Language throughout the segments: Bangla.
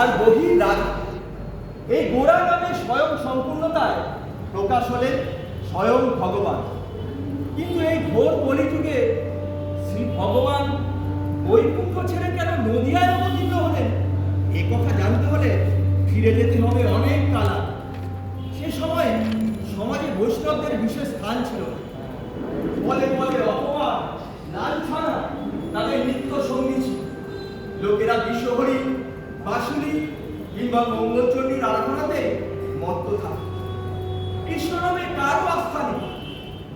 আর বহির রাধা এই গোড়া নামে স্বয়ং সম্পূর্ণতায় প্রকাশ হলেন স্বয়ং ভগবান। কিন্তু এই ঘোর কলিযুগে শ্রী ভগবান বৈকুণ্ঠ ছেড়ে কেন নদিয়ায় অবতীর্ণ হলেন? এ কথা জানতে হলে ফিরে যেতে হবে অনেক কালা সে সময় সমাজে বৈষ্ণবদের বিশেষ স্থান ছিল। বলে বলে অপমান, লাঞ্ছনা, তাদের নিত্য সঙ্গী ছিল। লোকেরা বিশ্বহরি বাসুলি কিংবা মঙ্গলচণ্ডীর আরাধনাতে মত্ত থাকে। কৃষ্ণ নামে কারও আস্থা নেই,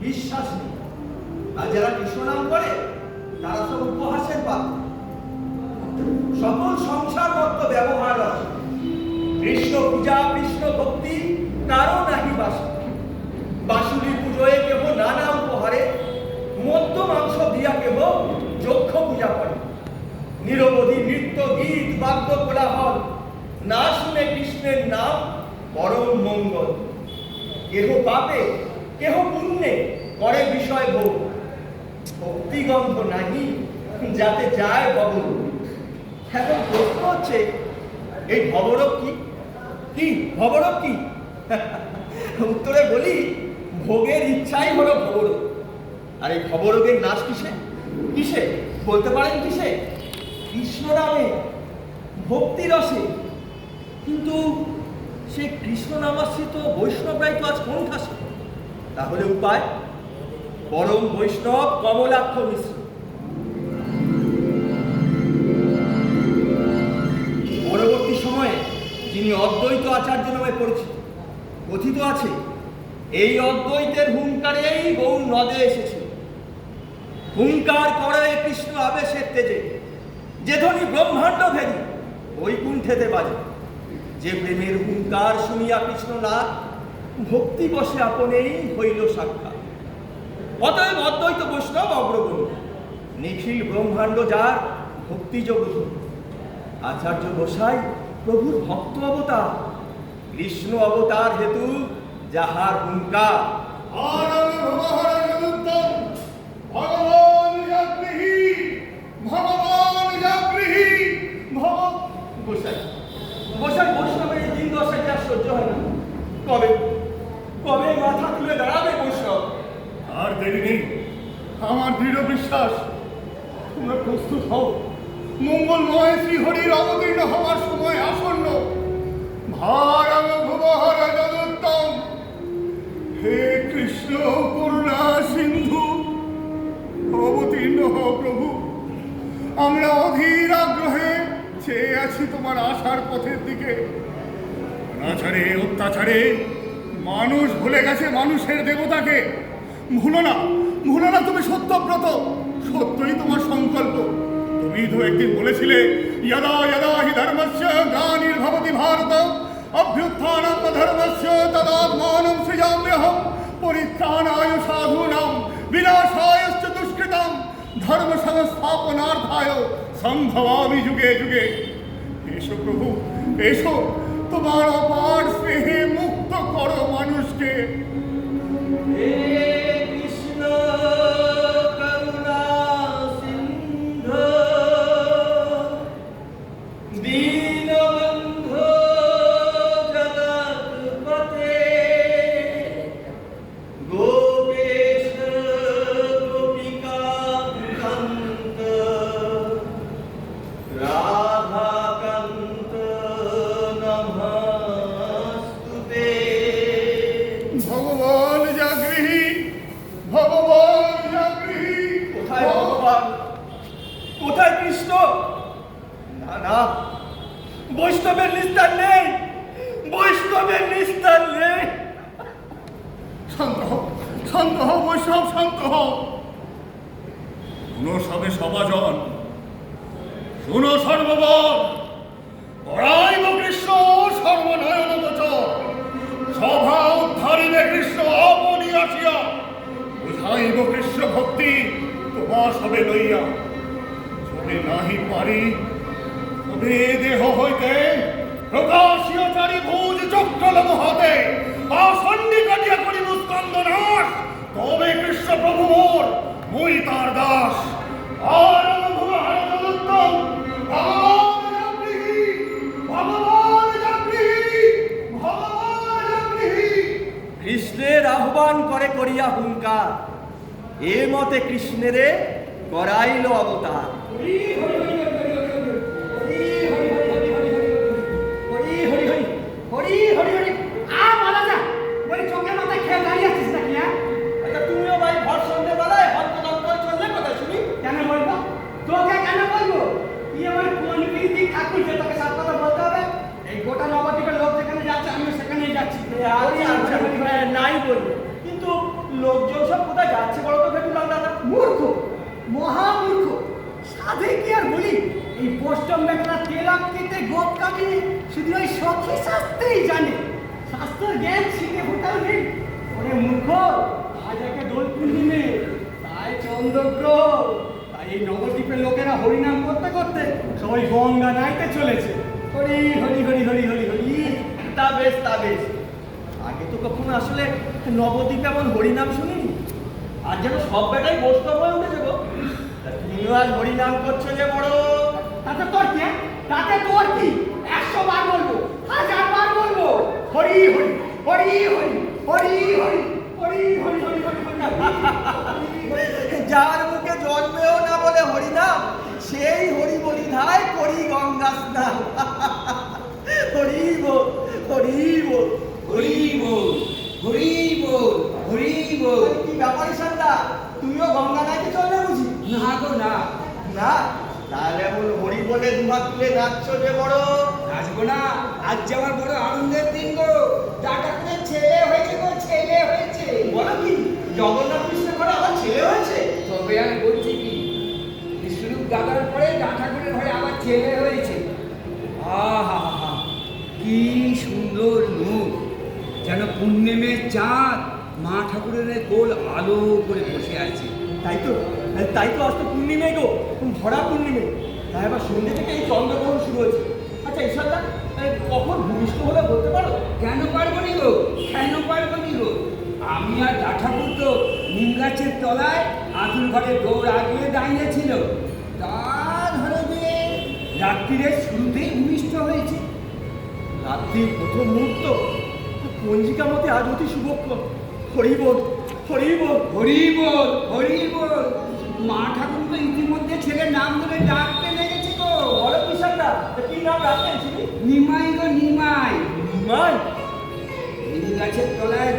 বিশ্বাস নেই। আর যারা কৃষ্ণ করে, তারা সব উপহাসের পাত্র। সকল সংসার মত্ত ব্যবহার আছে। কৃষ্ণ পূজা, কৃষ্ণ ভক্তি, কারও নাহি বাসে। বাসুলি পুজোয় কেহ নানা উপহারে মদ্য মাংস দিয়া কেহ যক্ষ পূজা করে। নিরবধি নৃত্য, গীত, বাদ্য কোলাহল। না শুনে কৃষ্ণের নাম পরম মঙ্গল। কেহ পাপে, কেহ পুণ্যে, করে বিষয় ভোগ। ভক্তিগন্ধ নাহি, যাতে যায় ববন এখন প্রশ্ন হচ্ছে, এই ভবরক কি? কি? ভবরক কি? উত্তরে বলি, ভোগের ইচ্ছাই হলো ভবরোগ। আর এই ভবরোগের নাশ কিসে? কিসে? বলতে পারেন কিসে? কৃষ্ণ নামে, ভক্তি রসে। কিন্তু সে কৃষ্ণ নামাশ্রিত বৈষ্ণবরাই তো আজ কোন ঠাসে? তাহলে উপায়, পরম বৈষ্ণব কমলাক্ষ মিশ্র। পরবর্তী সময়ে যিনি অদ্বৈত আচার্য নামে পরিচিত, কথিত আছে, এই অদ্বৈতের হুঙ্কারেই গৌর নদে এসেছিল। হুঙ্কার করে কৃষ্ণ আবেশের তেজে। যে ধ্বনি ব্রহ্মাণ্ড ভেদি বৈকুণ্ঠেতে বাজে, যে প্রেমের হুঙ্কার শুনিয়া কৃষ্ণ না ভক্তি বসে আপনেই হইল সাক্ষাৎ। অতএব অদ্বৈত বৈষ্ণব অগ্রগণ্য, নিখিল ব্রহ্মাণ্ড যার ভক্তিযোগ আচার্য গোসাই প্রভুর ভক্ত অবতার, কৃষ্ণ অবতার হেতু যাহার হুঙ্কার। আমরা অধীর আগ্রহে চেয়ে আছি তোমার আশার পথের দিকে। অনাচারে, অত্যাচারে, মানুষ ভুলে গেছে মানুষের দেবতাকে। ভুলো না ভুলো না তুমি সত্যব্রত, সত্যই তোমার সংকল্প। তুমি তো একদিন বলেছিলে যদা যদা হি ধর্মস্য গ্লানির্ভবতি ভারত অভ্যুত্থানম ধর্মস্য তদাত্মানম সৃজাম্যহম পরিত্রাণায় ধর্ম সংস্থাপনার্থায় সম্ভবামি যুগে যুগে। এসো প্রভু এসো তোমার অপার স্নেহে মুক্ত করো মানুষকে। বৈষ্ণবের নিস্তার নেই, বৈষ্ণবের নিস্তার নেই। শান্ত হও শান্ত হও বৈষ্ণব শান্ত হও শুনো সবে সবাজন শুনো সর্ববর পড়াইব কৃষ্ণ সর্বনয়ন গোচর সভা উদ্ধারিবে কৃষ্ণ আপনি আসিয়া, বুঝাইব কৃষ্ণ ভক্তি তোমার সবে লইয়া। যদি নাহি পারি, তবে দেহ হইতে প্রকাশীয় চারি ভুজ চক্রলম হতে পাশণ্ডি কাটিয়া করিব স্কন্দনাশ। তবে কৃষ্ণ প্রভু মোর মুই তার দাস। আর কৃষ্ণের আহ্বান করে করিয়া হুঙ্কার এ মতে কৃষ্ণেরে করাইল অবতার। মহামূর্খ। সাধে কি আর বলি? এই পশ্চিম বেগরা তেলাক কেটে গোপ কাটিয়ে শুধু ওই সখী শাস্ত্রেই জানে। শাস্ত্রের জ্ঞান শিখে ফোটাও নেই। ওরে মূর্খ, আজ একে দোল পূর্ণিমে। তাই চন্দ্রগ্রহ, তাই এই নবদ্বীপের লোকেরা হরিনাম করতে করতে সবাই গঙ্গা নাইতে চলেছে। হরি হরি হরি হরি হরি হরি। তা বেশ তা বেশ। আগে তো কখনো আসলে নবদ্বীপে এমন হরিনাম শুনিনি? আর যেন সব বেটাই বৈষ্ণব হয়ে উঠেছে গো। তুমিও আজ হরিনাম করছ যে বড়। তাতে তোর কি? তাতে তোর কি? একশো বার বলব হাজার বার বলব হরি হরি হরি হরি হরি হরি হরি হরি হরি হরি হরি যার মুখে জন্মেও না বলে হরিনাম সেই হরি বলি ধায় করি গঙ্গা স্নান হরি বল হরি বল হরি বল কি ব্যাপার সন্ধ্যা তুমিও গঙ্গা নাইতে চললে বুঝি? না গো না। না? তাহলে এমন হরি বলে দুহাত তুলে নাচছো যে বড়। নাচবো না। আজ যে আমার বড় আনন্দের দিন গো। টাটা করে ছেলে হয়েছে গো ছেলে হয়েছে। বলো কি? জগন্নাথ কৃষ্ণ ঘরে আমার ছেলে হয়েছে? তবে আমি বলছি কি? বিষ্ণুরূপ দাদার পরে ডাটা করে ঘরে আবার ছেলে হয়েছে। আহা কি সুন্দর মুখ যেন পূর্ণিমের চাঁদ মা ঠাকুরের কোল আলো করে বসে আছে। তাই তো? তাই তো আজ তো পূর্ণিমে গো ভরা পূর্ণিমে। তাই আবার সন্ধ্যে থেকে এই চন্দ্রগ্রহণ শুরু হয়েছে। আচ্ছা ঈশ্বরদা কখন ভূমিষ্ঠ হলে বলতে পারো? কেন পারব নি গো? কেন পারব নি গো? আমি আর ঠাকুর তো নিম গাছের তলায় আতুর ঘরে দৌড় আগিয়ে দাঁড়িয়েছিল তা ধরো যে রাত্রিরের শুরুতেই ভূমিষ্ঠ হয়েছে। রাত্রির প্রথম মুহূর্ত? পঞ্জিকা মতে আজ অতি শুভক্ষণ। হরি বল হরি বল হরি বল হরি বল মা ঠাকুর তো ইতিমধ্যে ছেলের নাম ধরে ডাকতে লেগেছে গো। বলো কিষানদা কি নাম রাখলেন নিমাই গো নিমাই। মাই নিম গাছের তলায়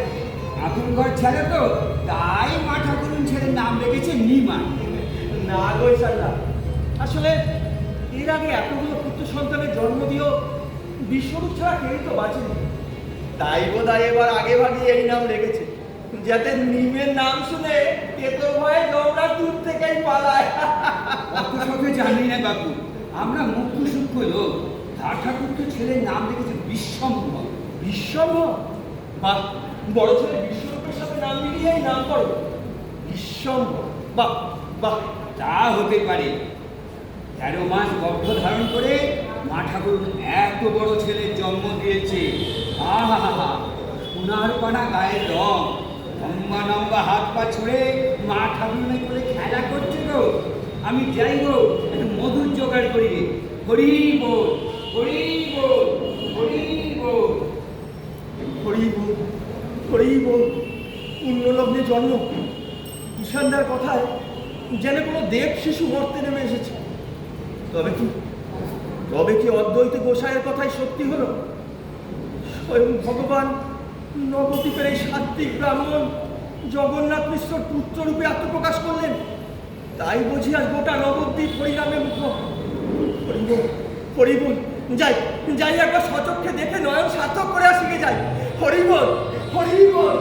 আতুর ঘর ছেড়ে তো তাই মা ঠাকুর ছেলের নাম রেখেছে নিমাই। না গো ঈশানদা আসলে এর আগে এতগুলো পুত্র সন্তানের জন্ম দিয়েও বিশ্বরূপ ছাড়া কেউই তো বাঁচেনি। তাই বোধ হয় এবার আগে ভাগে এই নাম রেখেছে। যাতে নিমের নাম শুনে তেতো ভয়ে দৌড়া দূর থেকেই পালায়। অত শত জানি না বাবু আমরা মুখ্য সূক্ষ্ম লোক। ঠাকুর তো ছেলের নাম রেখেছে বিশ্বম্ভর বিশ্বম্ভর বাহ বড় ছেলে বিশ্বরূপের সাথে নাম মিলিয়েই নাম করো। বিশ্বম্ভর বাহ বাহ তা হতে পারে। তেরো মাস গর্ভ ধারণ করে মা ঠাকুর এত বড় ছেলের জন্ম দিয়েছে। আহা হা হা সোনার পানা গায়ের রং। লম্বা লম্বা হাত পা ছুঁড়ে মা ঠাকুরের করে খেলা করছে গো। আমি যাই গো, একটু মধুর জোগাড় করি রে। হরি বল হরি বল হরি বল হরি হরি বল পুণ্যলগ্নে জন্ম। ঈশানদার কথায় যেন কোনো দেব শিশু মর্তে নেমে এসেছে। তবে কি তবে কি অদ্বৈত গোসাইয়ের কথাই সত্যি হলো? স্বয়ং ভগবান নবদ্বীপের এই সাত্বিক ব্রাহ্মণ জগন্নাথ মিশ্রর পুত্ররূপে আত্মপ্রকাশ করলেন। তাই বুঝি আজ গোটা নবদ্বীপ হরিনামে মুখ হরিব হরিব যাই যাই একবার সচক্ষে দেখে নয়ন সার্থক করে আসিকে যাই। হরিবন হরিবল।